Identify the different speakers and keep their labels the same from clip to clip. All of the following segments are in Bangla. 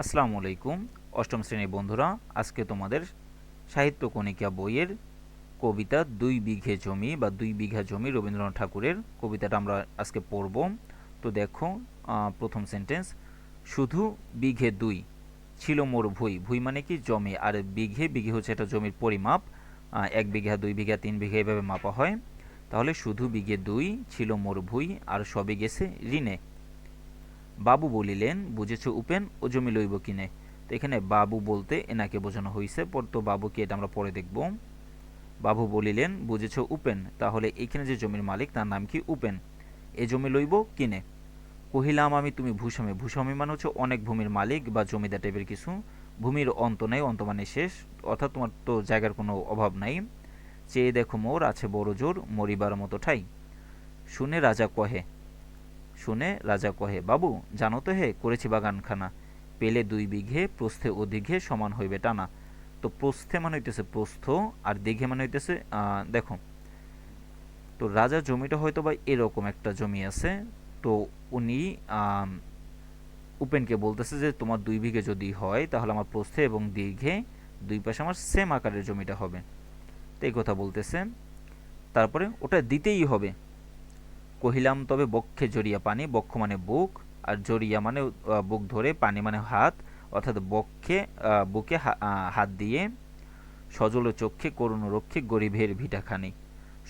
Speaker 1: আসসালামু আলাইকুম অষ্টম শ্রেণীর বন্ধুরা আজকে তোমাদের সাহিত্য কণিকা বইয়ের কবিতা দুই বিঘে জমি বা দুই বিঘা জমি রবীন্দ্রনাথ ঠাকুরের কবিতাটা আমরা আজকে পড়ব তো দেখো প্রথম সেন্টেন্স শুধু বিঘে দুই ছিল মোর ভুই ভুই মানে কি জমি আর বিঘে বিঘে হচ্ছে এটা জমির পরিমাপ এক বিঘা দুই বিঘা তিন বিঘা এভাবে মাপা হয় তাহলে শুধু বিঘে দুই ছিল মোর ভুই আর সবে গেছে ঋণে বাবু বলিলেন বুঝেছ উপেন ও জমি লইব কিনে তো এখানে বাবু বলতে এনাকে বোঝানো হয়েছে তো বাবু এটা আমরা পরে দেখব বাবু বলিলেন বুঝেছ উপেন তাহলে এখানে যে জমির মালিক তার নাম কি উপেন এ জমি লইব কিনে কহিলাম আমি তুমি ভূস্বামী ভূস্বামী মানে হচ্ছে অনেক ভূমির মালিক বা জমিদার টাইপের কিছু ভূমির অন্ত নেই অন্ত মানে শেষ অর্থাৎ তোমার তো জায়গার কোনো অভাব নাই চেয়ে দেখো মোর আছে বড় জোর মরিবার মতো ঠাই শুনে রাজা কহে শুনে রাজা কহে বাবু জানো তো হে করেছি বাগানখানা পেলে দুই বিঘে প্রস্থে ও দীঘে সমান হইবে টানা তো প্রস্থে মানে হইতেছে প্রস্থ আর দীঘে মানে হইতেছে দেখো তো রাজা জমিটা হয়তো বা এরকম একটা জমি আছে তো উনি উপেনকে বলতেছে যে তোমার দুই বিঘে যদি হয় তাহলে আমার প্রস্থে এবং দীর্ঘে দুই পাশে আমার সেম আকারের জমিটা হবে তো এই কথা বলতেছে তারপরে ওটা দিতেই হবে কহিলাম তবে বক্ষে জড়িয়া পানি বক্ষ মানে বুক আর জড়িয়া মানে বুক ধরে পানি মানে হাত অর্থাৎ বক্ষে বুকে হাত দিয়ে সজল চক্ষে করুণ রক্ষে গরিবের ভিটাখানি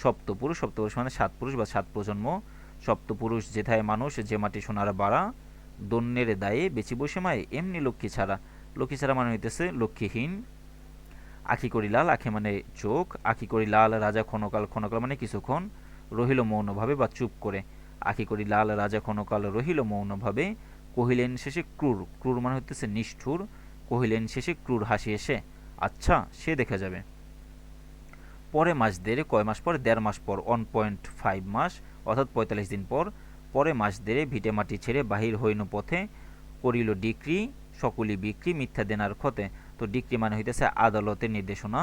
Speaker 1: সপ্তপুরুষ সপ্তপুরুষ মানে সাত পুরুষ বা সাত প্রজন্ম সপ্তপুরুষ যেথায় মানুষ যে মাটি সোনার বাড়া দন্যের দায়ে বেচি বসে মায় এমনি লক্ষ্মী ছাড়া লক্ষ্মী ছাড়া মানে হইতেছে লক্ষ্মীহীন আখি করি লাল আখি মানে চোখ আখি করি লাল রাজা ক্ষণকাল ক্ষণকাল মানে কিছুক্ষণ রহিল মৌনভাবে বা চুপ করে আখি করি লাল রাজা ক্ষণকাল রহিল মৌনভাবে কহিলেন শেষে ক্রুর ক্রুর মানে হতেছে নিষ্ঠুর কহিলেন শেষে ক্রুর হাসি এসে আচ্ছা সে দেখা যাবে পরে মাস দেড়ে কয় মাস পর দেড় মাস পর ওয়ান পয়েন্ট ফাইভ মাস অর্থাৎ পঁয়তাল্লিশ দিন পর পরে মাস দেড়ে ভিটে মাটি ছেড়ে বাহির হইন পথে করিল ডিক্রি সকলি বিক্রি মিথ্যা দেনার ক্ষতে তো ডিক্রি মানে হইতেছে আদালতের নির্দেশনা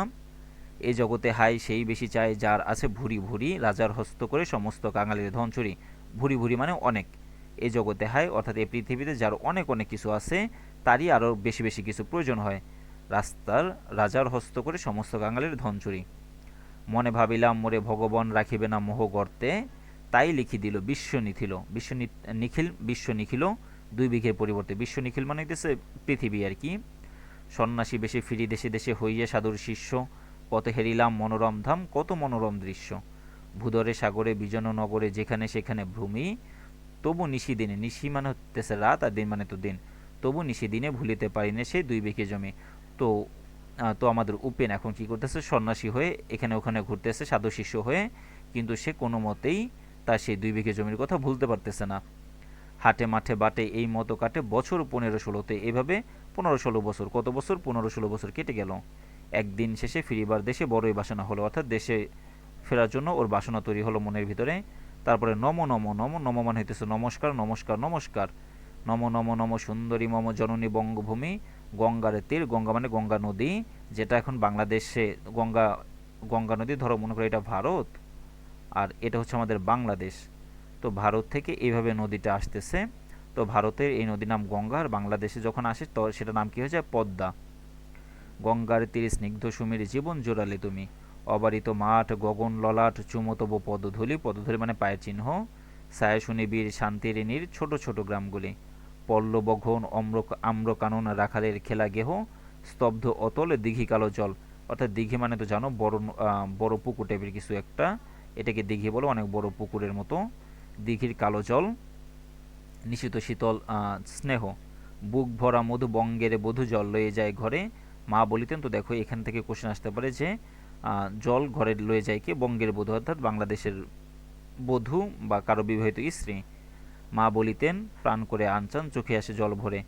Speaker 1: এ জগতে হাই সেই বেশি চায় যার আছে ভুরি ভুরি রাজার হস্ত করে সমস্ত কাঙালির ধন চুরি ভুরি ভুরি মানে অনেক এ জগতে হাই অর্থাৎ এই পৃথিবীতে যার অনেক অনেক কিছু আছে তারই আরও বেশি বেশি কিছু প্রয়োজন হয় রাস্তার রাজার হস্ত করে সমস্ত কাঙালির ধন চুরি মনে ভাবিলাম মোরে ভগবান রাখিবে না মোহ গর্তে তাই লিখি দিল বিশ্ব নিখিল বিশ্ব নিখিল বিশ্ব নিখিল দুই বিঘের পরিবর্তে বিশ্ব নিখিল মানে দেশে পৃথিবী আর কি সন্ন্যাসী বেশি ফিরি দেশে দেশে হইয়া সাধুর শিষ্য পথে হেরিলাম মনোরম ধাম কত মনোরম দৃশ্য ভূদরে সাগরে বিজন নগরে যেখানে সেখানে ভ্রমি তবু নিশি দিনে নিশি মানে হতেছে রাত আর দিন মানে তো দিন তবু নিশি দিনে ভুলিতে পারি না সেই দুই বিঘে জমি তো তো আমাদের উপেন এখন কি করতেছে সন্ন্যাসী হয়ে এখানে ওখানে ঘুরতেছে সাধু শিষ্য হয়ে কিন্তু সে কোনো মতেই তার সেই দুই বিঘে জমির কথা ভুলতে পারতেছে না হাটে মাঠে বাটে এই মতো কাটে বছর পনেরো ষোলোতে এভাবে পনেরো ষোলো বছর কত বছর পনেরো ষোলো বছর কেটে গেল একদিন শেষে ফিরিবার দেশে বড়ই বাসনা হলো অর্থাৎ দেশে ফেরার জন্য ওর বাসনা তৈরি হলো মনের ভিতরে তারপরে নম নম নম নম মানে হইতেছে নমস্কার নমস্কার নমস্কার নম নম নম সুন্দরী মম জননী বঙ্গভূমি গঙ্গারে তীর গঙ্গা মানে গঙ্গা নদী যেটা এখন বাংলাদেশে গঙ্গা গঙ্গা নদী ধরো মনে করি এটা ভারত আর এটা হচ্ছে আমাদের বাংলাদেশ তো ভারত থেকে এইভাবে নদীটা আসতেছে তো ভারতের এই নদীর নাম গঙ্গা আর বাংলাদেশে যখন আসে তো সেটা নাম কী হয়ে যায় পদ্মা গঙ্গার তীর স্নিগ্ধ সুমের জীবন জোড়ালে তুমি অবারিত মাঠ গগন ললাট চুমতব পদধূলি পদধূলি মানে পায়ের চিহ্ন সায় বীর শান্তির নীর ছোট ছোট গ্রামগুলি পল্লবঘন অম্র আম্রকানন রাখালের খেলা গেহ স্তব্ধ অতল দিঘি কালো জল অর্থাৎ দিঘি মানে তো জানো বড় বড় পুকুর টাইপের কিছু একটা এটাকে দিঘি বলো অনেক বড় পুকুরের মতো দিঘির কালো জল নিশিত শীতল স্নেহ বুক ভরা মধু বঙ্গের বধু জল লয়ে যায় ঘরে মা বলিতেন তো দেখো এখান থেকে কোশ্চেন আসতে পারে যে জল ঘরে লয়ে যায় কে বঙ্গের বধূ অর্থাৎ বাংলাদেশের বধূ বা কারো বিবাহিত স্ত্রী মা বলিতেন প্রাণ করে আনচান চোখে আসে জল ভরে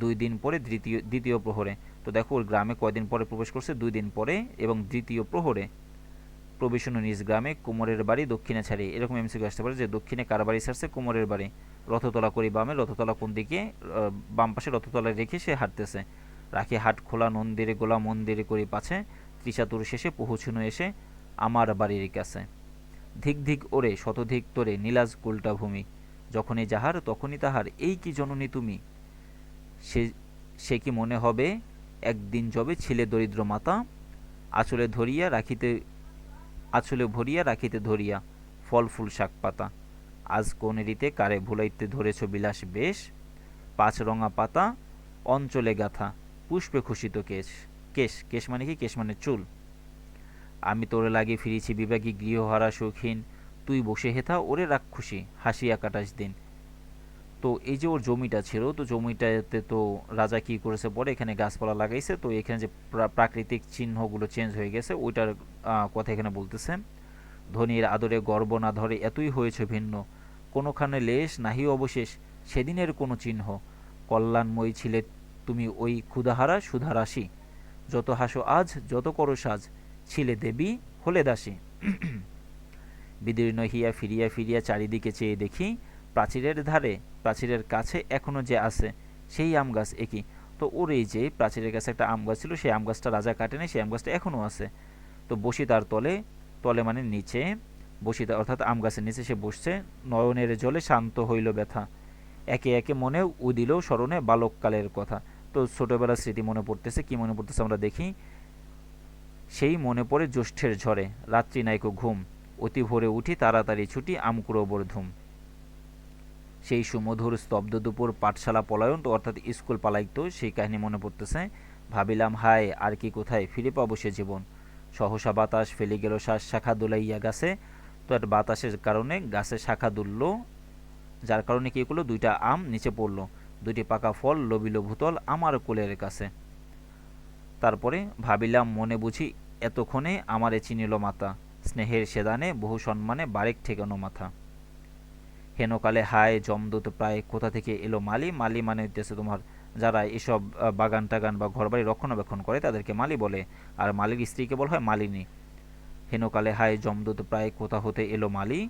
Speaker 1: দুই দিন পরে দ্বিতীয় দ্বিতীয় প্রহরে তো দেখো ওর গ্রামে কয়দিন পরে প্রবেশ করছে দুই দিন পরে এবং দ্বিতীয় প্রহরে প্রবেশন নিজ গ্রামে কুমোরের বাড়ি দক্ষিণে ছাড়ে এরকম এমসিকিউ আসতে পারে যে দক্ষিণে কার বাড়ি ছাড়ছে কুমোরের বাড়ি রথতলা করি বামে রথতলা কোন দিকে বাম পাশে রথতলায় রেখে সে হাঁটতেছে রাখি হাট খোলা নন্দিরে গোলা মন্দিরে করি পাছে ত্রিশাতুর শেষে পৌঁছুনো এসে আমার বাড়ির কাছে ধিক ধিক ওরে শতধিক তোরে নীলাজ কুলটা ভূমি যখনই যাহার তখনই তাহার এই কি জননী তুমি সে সে কি মনে হবে একদিন যবে ছিলে দরিদ্র মাতা আচলে ধরিয়া রাখিতে আচলে ভরিয়া রাখিতে ধরিয়া ফল ফুল শাক পাতা আজ কোন রীতে কারে ভুলাইতে ধরেছ বিলাস বেশ পাঁচ রঙা পাতা অঞ্চলে গাথা পুষ্পে খুশিত কেশ কেশ কেশ মানে কি কেশ মানে চুল আমি তোরে লাগে ফিরেছি বিবেকী গৃহহারা সুখীন তুই বসে হেথা ওরে খুশি হাসিয়া কাটাস দিন তো এই যে ওর জমিটা ছিল তো জমিটাতে তো রাজা কি করেছে পরে এখানে গাছপালা লাগাইছে তো এখানে যে প্রাকৃতিক চিহ্নগুলো চেঞ্জ হয়ে গেছে ওইটার কথা এখানে বলতেছে ধনির আদরে গর্ব না ধরে এতই হয়েছে ভিন্ন কোনোখানে লেশ নাহি অবশেষ সেদিনের কোনো চিহ্ন কল্যাণময়ী ছিলে তুমি ওই ক্ষুধাহারা সুধারাশি যত হাসো আজ যত করো সাজ ছিলে দেবী হলে দাসী বিদীর্ণ হিয়া ফিরিয়া ফিরিয়া চারিদিকে চেয়ে দেখি প্রাচীরের ধারে প্রাচীরের কাছে এখনো যে আছে সেই আম গাছ একই তো ওর এই যে প্রাচীরের কাছে একটা আম গাছ ছিল সেই আম গাছটা রাজা কাটেনি সেই আম গাছটা এখনও আছে তো বসি তার তলে তলে মানে নিচে বসি অর্থাৎ আম গাছের নিচে সে বসছে নয়নের জলে শান্ত হইল ব্যথা একে একে মনে উদিল স্মরণে বালককালের কথা তো ছোটোবেলার স্মৃতি মনে পড়তেছে কি মনে পড়তেছে আমরা দেখি সেই মনে পড়ে জ্যৈষ্ঠের ঝড়ে রাত্রি নাইকো ঘুম অতি ভোরে উঠি তাড়াতাড়ি ছুটি আমকুরোবর ধুম সেই সুমধুর স্তব্ধ দুপুর পাঠশালা পলায়ন তো অর্থাৎ স্কুল পালাইত সেই কাহিনী মনে পড়তেছে ভাবিলাম হায় আর কি কোথায় ফিরে পাবো সে জীবন সহসা বাতাস ফেলে গেল শ্বাস শাখা দুলাইয়া গাছে তো বাতাসের কারণে গাছে শাখা দুললো যার কারণে কি করলো দুইটা আম নিচে পড়লো দুটি পাকা ফল লবিল ভূতল আমার কোলের কাছে তারপরে ভাবিলাম মনে বুঝি এতক্ষণে আমারে চিনিল মাতা স্নেহের সেদানে বহু সম্মানে বারেক ঠেকানো মাথা হেনকালে হায় জমদূত প্রায় কোথা থেকে এলো মালি মালি মানে উদ্দেশ্যে তোমার যারা এসব বাগান টাগান বা ঘরবাড়ি রক্ষণাবেক্ষণ করে তাদেরকে মালি বলে আর মালির স্ত্রীকে বলা হয় মালিনী হেনকালে হায় জমদূত প্রায় কোথা হতে এলো মালি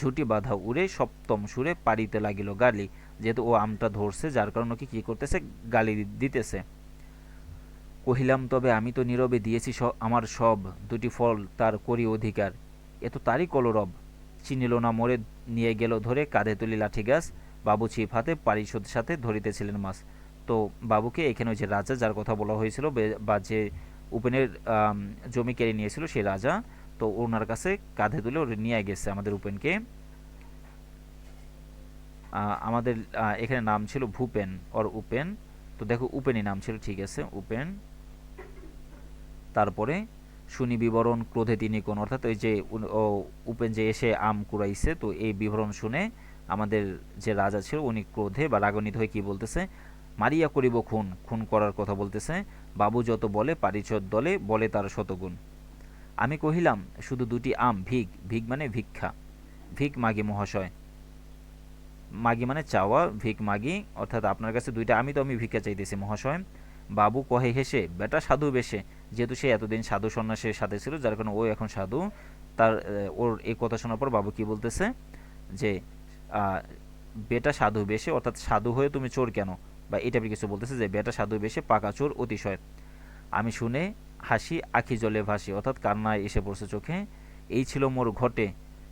Speaker 1: ঝুটি বাঁধা উড়ে সপ্তম সুরে পাড়িতে লাগিল গালি যেহেতু ও আমটা ধরছে যার কারণে কি কী করতেছে গালি দিতেছে কহিলাম তবে আমি তো নীরবে দিয়েছি আমার সব দুটি ফল তার করি অধিকার এ তো তারই কলরব চিনিল না মরে নিয়ে গেল ধরে কাঁধে তুলি লাঠি গাছ বাবু ছিপ হাতে পারিশোধ সাথে ধরিতেছিলেন মাস তো বাবুকে এখানে ওই যে রাজা যার কথা বলা হয়েছিল বা যে উপেনের জমি কেড়ে নিয়েছিল সেই রাজা তো ওনার কাছে কাঁধে তুলে ওর নিয়ে গেছে আমাদের উপেনকে আমাদের এখানে নাম ছিল ভূপেন অর উপেন তো দেখো উপেনই নাম ছিল ঠিক আছে উপেন তারপরে শুনি বিবরণ ক্রোধে তিনি কোন অর্থাৎ ওই যে উপেন যে এসে আম কুড়াইছে তো এই বিবরণ শুনে আমাদের যে রাজা ছিল উনি ক্রোধে বা রাগনিত হয়ে কী বলতেছে মারিয়া করিব খুন খুন করার কথা বলতেছে বাবু যত বলে পারিচর দলে বলে তার শতগুণ আমি কহিলাম শুধু দুটি আম ভিক ভিক মানে ভিক্ষা ভিক মাগে মহাশয় মাগি মানে চাওয়া ভিক মাগি অর্থাৎ আপনার কাছে দুইটা আমি তো আমি ভিক্ষা চাইতেছি মহাশয় বাবু কহে হেসে বেটা সাধু বেশে যেহেতু সে এতদিন সাধু সন্ন্যাসের সাথে ছিল যার কারণে ও এখন সাধু তার ওর এই কথা শোনার পর বাবু কি বলতেছে যে বেটা সাধু বেশে অর্থাৎ সাধু হয়ে তুমি চোর কেন বা এই টাইপের কিছু বলতেছে যে বেটা সাধু বেশে পাকা চোর অতিশয় আমি শুনে হাসি আখি জলে ভাসি অর্থাৎ কান্নায় এসে পড়ছে চোখে এই ছিল মোর ঘটে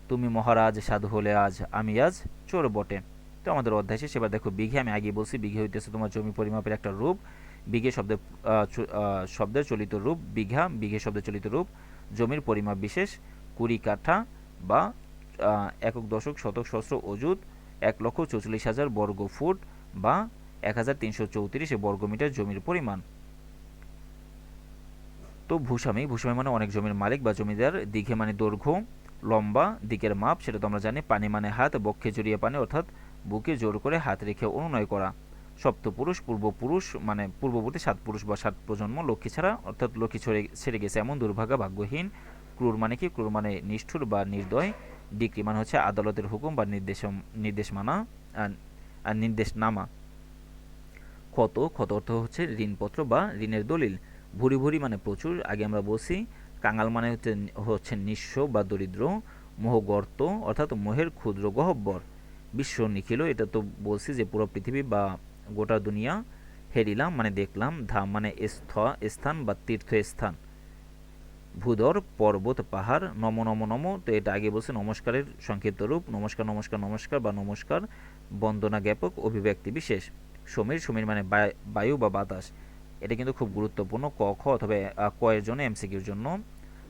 Speaker 1: তুমি মহারাজ সাধু হলে আজ আমি আজ চোর বটে তো আমাদের অধ্যায় শেষ এবার দেখো বিঘে আমি আগে বলছি বিঘে হইতেছে তোমার জমি পরিমাপের একটা রূপ বিঘে শব্দের শব্দের চলিত রূপ বিঘা বিঘে শব্দের চলিত রূপ জমির পরিমাপ বিশেষ কুড়ি কাঠা বা একক দশক শতক সহস্র অজুত এক লক্ষ চৌচল্লিশ হাজার বর্গ ফুট বা এক হাজার তিনশো চৌত্রিশ বর্গমিটার জমির পরিমাণ তো ভূস্বামী ভূস্বামী মানে অনেক জমির মালিক বা জমিদার দীঘে মানে দৈর্ঘ্য লম্বা দিকের মাপ সেটা তোমরা জানি পানি মানে হাত বক্ষে জড়িয়ে পানি অর্থাৎ বুকে জোর করে হাত রেখে অনুনয় করা সপ্তপুরুষ পূর্বপুরুষ মানে পূর্ববর্তী সাত পুরুষ বা সাত প্রজন্ম লক্ষ্মী ছাড়া অর্থাৎ লক্ষ্মী ছড়ে ছেড়ে গেছে এমন দুর্ভাগ্য ভাগ্যহীন ক্রুর মানে কি ক্রুর মানে নিষ্ঠুর বা নির্দয় ডিগ্রি মানে হচ্ছে আদালতের হুকুম বা নির্দেশ নির্দেশ মানা আর নির্দেশ নামা ক্ষত ক্ষত অর্থ হচ্ছে ঋণপত্র বা ঋণের দলিল ভুরি ভুরি মানে প্রচুর আগে আমরা বলছি কাঙাল মানে হচ্ছে হচ্ছে নিঃস্ব বা দরিদ্র মোহগর্ত অর্থাৎ মোহের ক্ষুদ্র গহব্বর বিশ্ব নিখিল এটা তো বলছি যে পুরো পৃথিবী বা গোটা দুনিয়া হেরিলাম মানে দেখলাম ধাম মানে স্থ স্থান বা তীর্থ স্থান ভূধর পর্বত পাহাড় নম নম নম তো এটা আগে বলছে নমস্কারের সংক্ষিপ্ত রূপ নমস্কার নমস্কার নমস্কার বা নমস্কার বন্দনা জ্ঞাপক অভিব্যক্তি বিশেষ সমীর সমীর মানে বায়ু বা বাতাস এটা কিন্তু খুব গুরুত্বপূর্ণ ক খ অথবা ক এর জন্য এমসিকিউর জন্য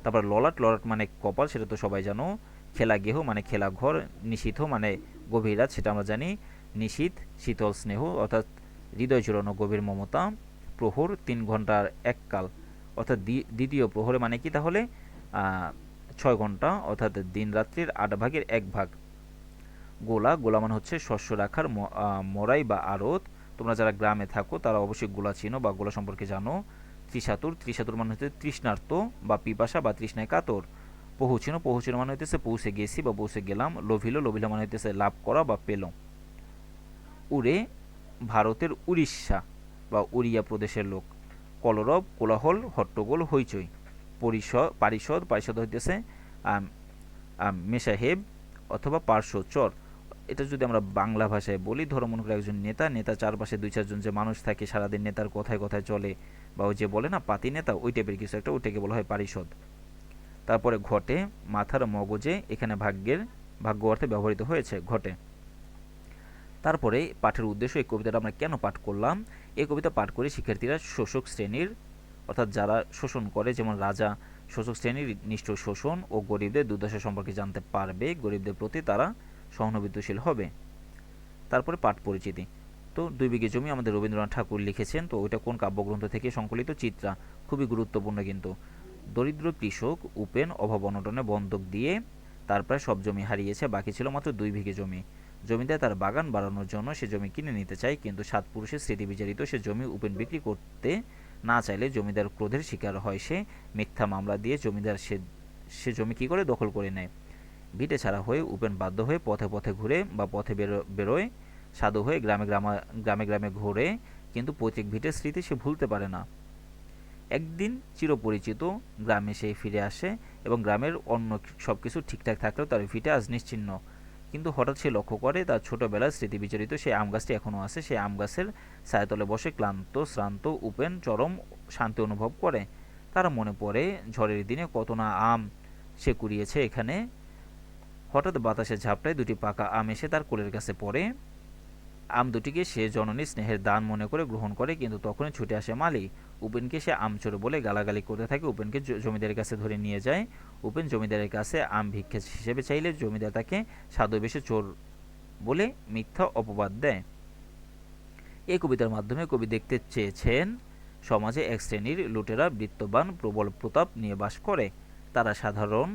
Speaker 1: তারপর ললাট ললাট মানে কপাল সেটা তো সবাই জানো খেলা গেহ মানে খেলা ঘর নিশীথ মানে গভীর রাত সেটা আমরা জানি নিশীথ শীতল স্নেহ অর্থাৎ হৃদয় জুড়ানো গভীর মমতা প্রহর তিন ঘন্টার এককাল অর্থাৎ দ্বিতীয় প্রহরে মানে কি তাহলে ছয় ঘন্টা অর্থাৎ দিন রাত্রির আট ভাগের এক ভাগ গোলা গোলা মানে হচ্ছে শস্য রাখার মরাই বা আড়ত তোমরা যারা গ্রামে থাকো তারা অবশ্যই গোলা চিনো বা গোলা সম্পর্কে জানো ত্রিশাতুর ত্রিশাতুর মানে হচ্ছে তৃষ্ণার্ত বা পিপাসা বা তৃষ্ণায় কাতর পৌঁছিনো পৌঁছিনো মানে হইতেছে পৌঁছে গেছি বা পৌঁছে গেলাম লোভিল লোভিল মানে হইতেছে লাভ করা বা পেল উড়ে ভারতের উড়িষ্যা বা উড়িয়া প্রদেশের লোক কলরব কোলাহল হট্টগোল হইচই পরিষদ পারিষদ পারিষদ হইতেছে মেশাহেব অথবা পার্শ্বচর এটা যদি আমরা বাংলা ভাষায় বলি ধরো মনে করি একজন নেতা নেতা চারপাশে দুই চারজন যে মানুষ থাকে সারাদিন নেতার কথায় কথায় চলে বা ওই যে বলে না পাতি নেতা ওই টাইপের কিছু একটা ওইটাকে বলা হয় পারিষদ তারপরে ঘটে মাথার মগজে এখানে ভাগ্যের ভাগ্য অর্থে ব্যবহৃত হয়েছে ঘটে তারপরে পাঠের উদ্দেশ্য এই কবিতাটা আমরা কেন পাঠ করলাম এই কবিতা পাঠ করে শিক্ষার্থীরা শোষক শ্রেণীর অর্থাৎ যারা শোষণ করে যেমন রাজা শোষক শ্রেণীর নিষ্ঠ শোষণ ও গরিবদের দুর্দশা সম্পর্কে জানতে পারবে গরিবদের প্রতি তারা সহনবিদ্যশীল হবে তারপরে পাঠ পরিচিতি তো দুই বিঘে জমি আমাদের রবীন্দ্রনাথ ঠাকুর লিখেছেন তো ওইটা কোন কাব্যগ্রন্থ থেকে সংকলিত চিত্রা খুবই গুরুত্বপূর্ণ কিন্তু দরিদ্র কৃষক উপেন অভাব অনটনে বন্ধক দিয়ে তার প্রায় সব জমি হারিয়েছে বাকি ছিল মাত্র দুই বিঘে জমি জমিতে তার বাগান বাড়ানোর জন্য সে জমি কিনে নিতে চায় কিন্তু সাত পুরুষের স্মৃতি বিচারিত সে জমি উপেন বিক্রি করতে না চাইলে জমিদার ক্রোধের শিকার হয় সে মিথ্যা মামলা দিয়ে জমিদার সে সে জমি কী করে দখল করে নেয় ভিটে ছাড়া হয়ে উপেন বাধ্য হয়ে পথে পথে ঘুরে বা পথে বেরোয় সাধু হয়ে গ্রামে গ্রামে গ্রামে গ্রামে ঘোরে কিন্তু পৈতৃক ভিটের স্মৃতি সে ভুলতে পারে না একদিন চিরপরিচিত গ্রামে সে ফিরে আসে এবং গ্রামের অন্য সব কিছু ঠিকঠাক থাকলেও তার ভিটে আজ নিশ্চিন্ন কিন্তু হঠাৎ সে লক্ষ্য করে তার ছোটোবেলার বিচারিত সেই আম গাছটি এখনও আছে সেই আম গাছের ছায়াতলে বসে ক্লান্ত শ্রান্ত উপেন চরম শান্তি অনুভব করে তার মনে পড়ে ঝড়ের দিনে কত না আম সে কুড়িয়েছে এখানে হঠাৎ বাতাসে ঝাপটায় দুটি পাকা আম এসে তার কোলের কাছে পড়ে আম দুটিকে সে জননী স্নেহের দান মনে করে গ্রহণ করে কিন্তু তখনই ছুটে আসে মালি উপেনকে সে আম চোর বলে গালাগালি করতে থাকে উপেনকে জমিদারের কাছে ধরে নিয়ে যায় উপেন জমিদারের কাছে আম ভিক্ষে হিসেবে চাইলে জমিদার তাকে সাধুবেশে চোর বলে মিথ্যা অপবাদ দেয় এই কবিতার মাধ্যমে কবি দেখতে চেয়েছেন সমাজে এক শ্রেণীর লুটেরা বৃত্তবান প্রবল প্রতাপ নিয়ে বাস করে তারা সাধারণ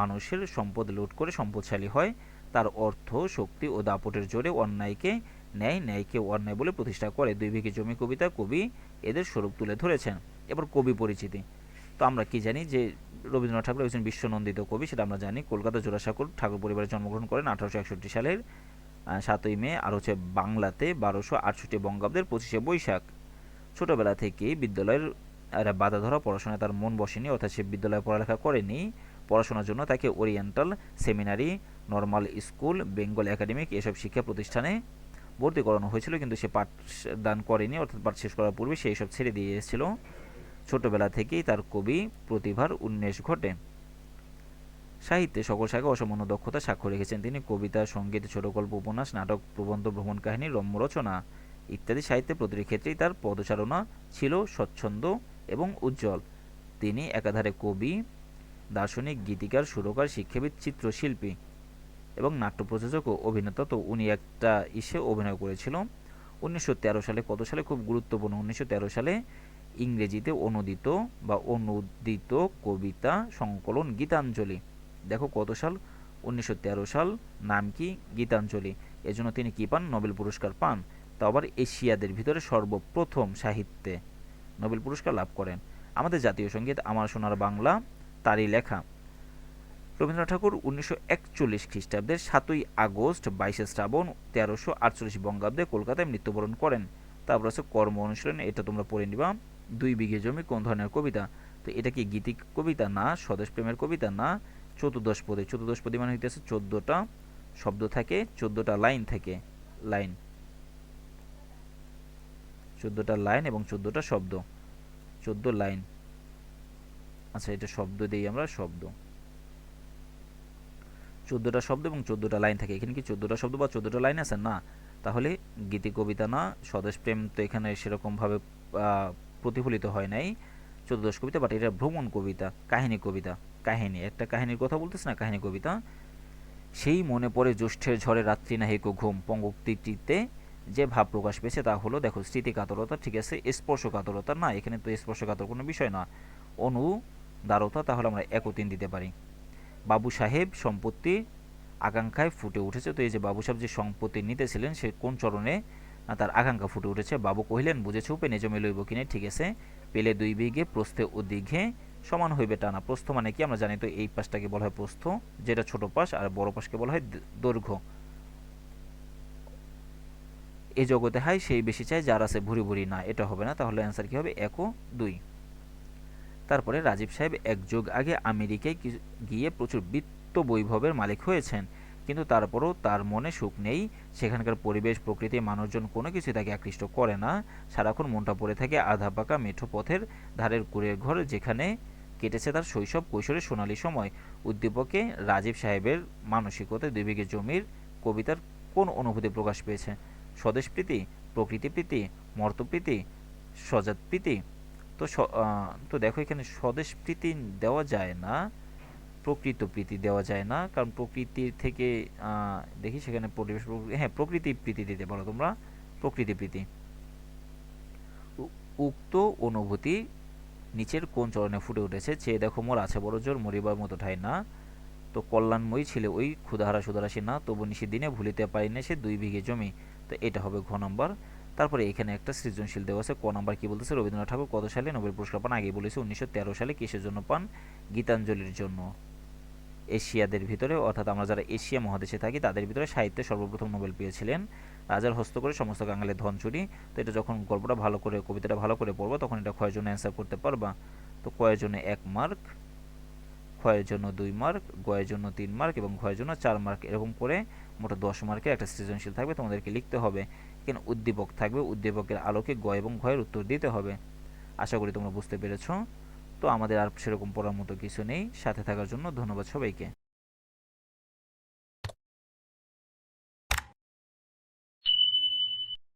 Speaker 1: মানুষের সম্পদ লুট করে সম্পদশালী হয় তার অর্থ শক্তি ও দাপটের জোরে অন্যায়কে ন্যায় ন্যায়কে অন্যায় বলে প্রতিষ্ঠা করে দুই বিঘে জমি কবিতা কবি এদের স্বরূপ তুলে ধরেছেন এবার কবি পরিচিতি তো আমরা কি জানি যে রবীন্দ্রনাথ ঠাকুর একজন বিশ্বনন্দিত কবি সেটা আমরা জানি কলকাতা জোড়াসাঁকোর ঠাকুর পরিবারে জন্মগ্রহণ করেন আঠারোশো একষট্টি সালের সাতই মে আর হচ্ছে বাংলাতে বারোশো আটষট্টি বঙ্গাব্দের পঁচিশে বৈশাখ ছোটোবেলা থেকে বিদ্যালয়ের বাধা ধরা পড়াশোনায় তার মন বসেনি অর্থাৎ সে বিদ্যালয়ে পড়ালেখা করেনি পড়াশোনার জন্য তাকে oriental seminary normal school Bengal academic এসব শিক্ষা প্রতিষ্ঠানে ভর্তি করানো হয়েছিল কিন্তু সে পাঠদান করেনি অর্থাৎ পাঠ শেষ করার পূর্বে সে এসব ছেড়ে দিয়ে এসেছিল ছোটোবেলা থেকেই তার কবি প্রতিভার উন্মেষ ঘটে সাহিত্যে সকল শাখায় অসামান্য দক্ষতা স্বাক্ষর রেখেছেন তিনি কবিতা সঙ্গীত ছোট গল্প উপন্যাস নাটক প্রবন্ধ ভ্রমণ কাহিনী রম্য রচনা ইত্যাদি সাহিত্যে প্রতিটি ক্ষেত্রেই তার পদচারণা ছিল স্বচ্ছন্দ এবং উজ্জ্বল তিনি একাধারে কবি দার্শনিক গীতিকার সুরকার শিক্ষাবিদ চিত্রশিল্পী এবং নাট্য প্রযোজক ও অভিনেতা তো উনি একটা ইসে অভিনয় করেছিল উনিশশো সালে কত সালে খুব গুরুত্বপূর্ণ উনিশশো সালে ইংরেজিতে অনুদিত বা অনুদিত কবিতা সংকলন গীতাঞ্জলি দেখো কত সাল উনিশশো সাল নাম কি গীতাঞ্জলি এজন্য তিনি কী পান নোবেল পুরস্কার পান তা আবার এশিয়াদের ভিতরে সর্বপ্রথম সাহিত্যে নোবেল পুরস্কার লাভ করেন আমাদের জাতীয় সঙ্গীত আমার সোনার বাংলা তারই লেখা রবীন্দ্রনাথ ঠাকুর উনিশশো একচল্লিশ খ্রিস্টাব্দের সাতই আগস্ট বাইশে শ্রাবণ তেরোশো আটচল্লিশ বঙ্গাব্দে কলকাতায় মৃত্যুবরণ করেন তারপর আছে কর্ম অনুশীলন এটা তোমরা পড়ে নিবা দুই বিঘে জমি কোন ধরনের কবিতা তো এটা কি গীতিক কবিতা না স্বদেশ প্রেমের কবিতা না চতুর্দশ পদে মানে হইতেছে চোদ্দোটা শব্দ থাকে চোদ্দোটা লাইন থাকে লাইন চোদ্দোটা লাইন এবং চোদ্দোটা শব্দ চোদ্দো লাইন আচ্ছা এটা শব্দ দিই আমরা শব্দ চোদ্দোটা শব্দ এবং চোদ্দোটা লাইন থাকে এখানে কি চোদ্দোটা শব্দ বা চোদ্দোটা লাইন আছে না তাহলে গীতি কবিতা না স্বদেশ প্রেম তো এখানে সেরকমভাবে প্রতিফলিত হয় নাই চোদ্দশ কবিতা বাট এটা ভ্রমণ কবিতা কাহিনী কবিতা কাহিনী একটা কাহিনীর কথা বলতেছে না কাহিনী কবিতা সেই মনে পড়ে জ্যৈষ্ঠের ঝড়ে রাত্রি নাহিক ঘুম পঙ্গক্তিটিতে যে ভাব প্রকাশ পেয়েছে তা হলো দেখো স্মৃতিকাতরতা ঠিক আছে স্পর্শকাতরতা না এখানে তো স্পর্শকাতর কোনো বিষয় না অনু দারতা তাহলে আমরা একতিন দিতে পারি বাবু সাহেব সম্পত্তি আকাঙ্ক্ষায় ফুটে উঠেছে তো এই যে বাবু সাহেব যে সম্পত্তি নিতেছিলেন সে কোন চরণে তার আকাঙ্ক্ষা ফুটে উঠেছে বাবু কহিলেন বুঝেছ পেনে জমি লইব কিনে ঠিক আছে পেলে দুই বিঘে প্রস্থে ও দীঘে সমান হইবে টানা প্রস্থ মানে কি আমরা জানি তো এই পাশটাকে বলা হয় প্রস্থ যেটা ছোট পাশ আর বড় পাশকে বলা হয় দৈর্ঘ্য এ জগতে হয় সেই বেশি চাই যার আছে ভুরি ভুরি না এটা হবে না তাহলে অ্যান্সার কি হবে একো দুই তারপরে রাজীব সাহেব এক যুগ আগে আমেরিকায় গিয়ে প্রচুর বৃত্ত বৈভবের মালিক হয়েছেন কিন্তু তারপরও তার মনে সুখ নেই সেখানকার পরিবেশ প্রকৃতি মানুষজন কোনো কিছু তাকে আকৃষ্ট করে না সারাক্ষণ মনটা পড়ে থাকে আধা পাকা মেঠো পথের ধারের কুড়ের ঘর যেখানে কেটেছে তার শৈশব কৈশোরের সোনালী সময় উদ্দীপকে রাজীব সাহেবের মানসিকতায় দুই বিঘে জমির কবিতার কোন অনুভূতি প্রকাশ পেয়েছে স্বদেশপ্রীতি প্রকৃতিপ্রীতি মর্তপ্রীতি প্রীতি তো তো দেখো এখানে স্বদেশ প্রীতি দেওয়া যায় না প্রকৃত প্রীতি দেওয়া যায় না কারণ প্রকৃতির থেকে দেখি সেখানে পরিবেশ হ্যাঁ প্রকৃতি প্রীতি দিতে পারো তোমরা প্রকৃতি প্রীতি উক্ত অনুভূতি নিচের কোন চরণে ফুটে উঠেছে চেয়ে দেখো মোর আছে বড় জোর মরিবার মতো ঠাই না তো কল্যাণময়ী ছিল ওই ক্ষুধাহারা সুদারাসী না তবু নিশি দিনে ভুলিতে পারি না সে দুই বিঘে জমি তো এটা হবে ঘ নম্বর তারপরে এখানে একটা সৃজনশীল দেওয়া আছে ক নাম্বার কি বলতেছে রবীন্দ্রনাথ ঠাকুর কত সালে নোবেল পুরস্কার পান আগে বলেছে উনিশশো সালে কিসের জন্য পান গীতাঞ্জলির জন্য এশিয়াদের ভিতরে অর্থাৎ আমরা যারা এশিয়া মহাদেশে থাকি তাদের ভিতরে সাহিত্যে সর্বপ্রথম নোবেল পেয়েছিলেন রাজার হস্ত করে সমস্ত কাঙালের ধন চুরি তো এটা যখন গল্পটা ভালো করে কবিতাটা ভালো করে পড়বো তখন এটা ক্ষয়ের জন্য অ্যান্সার করতে পারবা তো কয়ের জন্য এক মার্ক ক্ষয়ের জন্য দুই মার্ক গয়ের জন্য তিন মার্ক এবং ক্ষয়ের জন্য চার মার্ক এরকম করে মোটা দশ মার্কের একটা সৃজনশীল থাকবে তোমাদেরকে লিখতে হবে কেন উদ্দীপক থাকবে উদ্দীপকের আলোকে গ এবং ঘয়ের উত্তর দিতে হবে আশা করি তোমরা বুঝতে পেরেছ তো আমাদের আর সেরকম পড়ার মতো কিছু নেই সাথে থাকার জন্য ধন্যবাদ সবাইকে